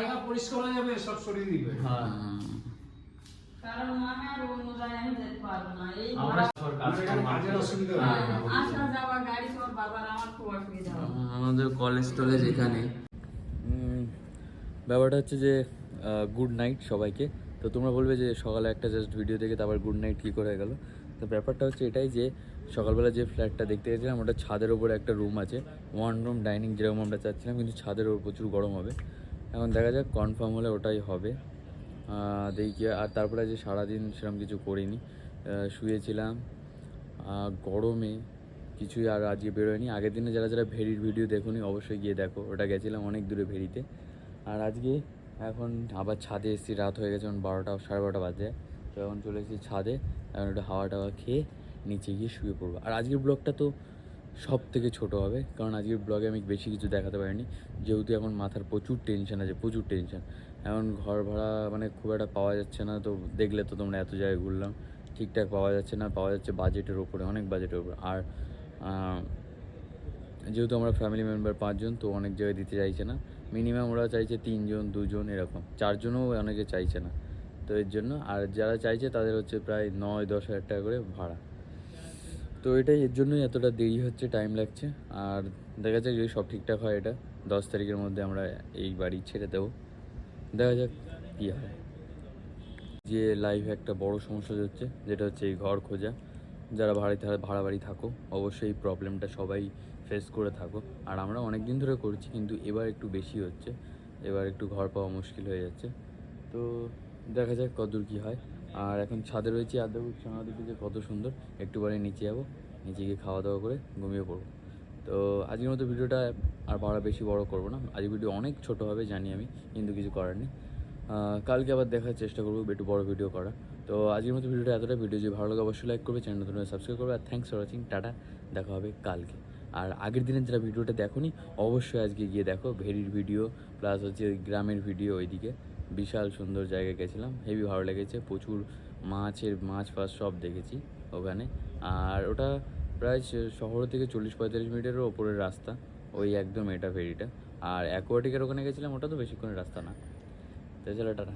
জায়গা পরিষ্কার হয়ে যাবে সব সরিয়ে দিবে। হ্যাঁ কারণ আমি আর অন্য জায়গায় আমি যেতে পারব না। এই আমরা সরকার আমার এখানে কাজের অসুবিধা হয় হ্যাঁ, না। আসা যাওয়া গাড়ি সব বাবার আমার খুব অসুবিধা আমাদের কলেজ টলেজ এখানে। ব্যাপারটা হচ্ছে যে গুড নাইট সবাইকে। তো তোমরা বলবে যে সকালে একটা জাস্ট ভিডিও দেখে তারপর গুড নাইট কী করে গেল? তো ব্যাপারটা হচ্ছে এটাই যে সকালবেলা যে ফ্ল্যাটটা দেখতে গেছিলাম ওটা ছাদের ওপরে একটা রুম আছে। ওয়ান রুম ডাইনিং যেরকম আমরা চাচ্ছিলাম কিন্তু ছাদের ওপর প্রচুর গরম হবে। এখন দেখা যাক কনফার্ম হলে ওটাই হবে। দেখি, আর তারপরে যে সারাদিন সেরকম কিছু করিনি। শুয়েছিলাম গরমে কিছুই আর আজকে বেরোয়নি। আগের দিনে যারা যারা ভেরির ভিডিও দেখুনি, অবশ্যই গিয়ে দেখো। ওটা গেছিলাম অনেক দূরে ভেরিতে। আর আজকে এখন আবার ছাদে এসেছি, রাত হয়ে গেছে এখন বারোটা, সাড়ে বারোটা বাজে। তো এখন চলে এসেছি ছাদে, এখন একটু হাওয়া টাওয়া খেয়ে নিচে গিয়ে শুয়ে পড়ব। আর আজকের ব্লগটা তো সব থেকে ছোট হবে। কারণ আজকের ব্লগে আমি বেশি কিছু দেখাতে পারিনি। যেহেতু এখন মাথার প্রচুর টেনশন আছে, প্রচুর টেনশন এখন ঘর ভাড়া মানে খুব একটা পাওয়া যাচ্ছে না। তো দেখলে তো তোমরা এত জায়গায় ঘুরলাম, ঠিকঠাক পাওয়া যাচ্ছে না, পাওয়া যাচ্ছে বাজেটের ওপরে, অনেক বাজেটের ওপরে। আর যেহেতু আমরা ফ্যামিলি মেম্বার পাঁচজন, তো অনেক জায়গায় দিতে চাইছে না। মিনিমাম ওরা চাইছে তিনজন, দুজন, এরকম। চারজনও অনেকে চাইছে না। তো এর জন্য, আর যারা চাইছে তাদের হচ্ছে প্রায় নয়, দশ হাজার টাকা করে ভাড়া। তো এটাই এর জন্যই এতটা দেরি হচ্ছে টাইম লাগছে। আর দেখা যাক যদি সব ঠিকঠাক হয় এটা, দশ তারিখের মধ্যে আমরা এই বাড়ি ছেড়ে দেবো। দেখা যাক কী হয়। যে লাইফে একটা বড় সমস্যা হচ্ছে, যেটা হচ্ছে এই ঘর খোঁজা। যারা ভাড়াতে ভাড়া বাড়ি থাকো, অবশ্যই এই প্রবলেমটা সবাই ফেস করে থাকো। আর আমরা অনেক দিন ধরে করছি, কিন্তু এবার একটু বেশি হচ্ছে। এবার একটু ঘর পাওয়া মুশকিল হয়ে যাচ্ছে। তো দেখা যাক কতদূর কী হয়। আর এখন ছাদে রয়েছি, আর দেখো সোনাদিকে যে কত সুন্দর। একটু পরে নিচে যাব, নিচে গিয়ে খাওয়া দাওয়া করে ঘুমিয়ে পড়ব। তো আজকের মতো ভিডিওটা আর বড় বেশি বড় করব না। আজকের ভিডিও অনেক ছোট হবে, জানি আমি, কিন্তু কিছু করার নেই। কালকে আবার দেখার চেষ্টা করব একটু বড় ভিডিও করা তো আজকের মতো ভিডিওটা এতটা ভিডিও যদি ভালো লাগে, অবশ্যই লাইক করবে, চ্যানেল নতুন সাবস্ক্রাইব করবে, আর থ্যাংকস ফর ওয়াচিং টাটা, দেখা হবে কালকে। আর আগের দিনের যারা ভিডিওটা দেখোনি, অবশ্যই আজকে গিয়ে দেখো, ভেরির ভিডিও প্লাস হচ্ছে গ্রামের ভিডিও ওইদিকে। বিশাল সুন্দর জায়গায় গেছিলাম। হেভি ভালো লেগেছে, প্রচুর মাছের, মাছ ফাছ সব দেখেছি ওখানে। আর ওটা প্রায় শহর থেকে চল্লিশ পঁয়তাল্লিশ মিনিটেরও ওপরের রাস্তা, ওই একদম এটা ফেরিটা আর অ্যাকোয়াটিকের ওখানে গেছিলাম, ওটা তো বেশিক্ষণের রাস্তা না। তাছাড়া টাটা।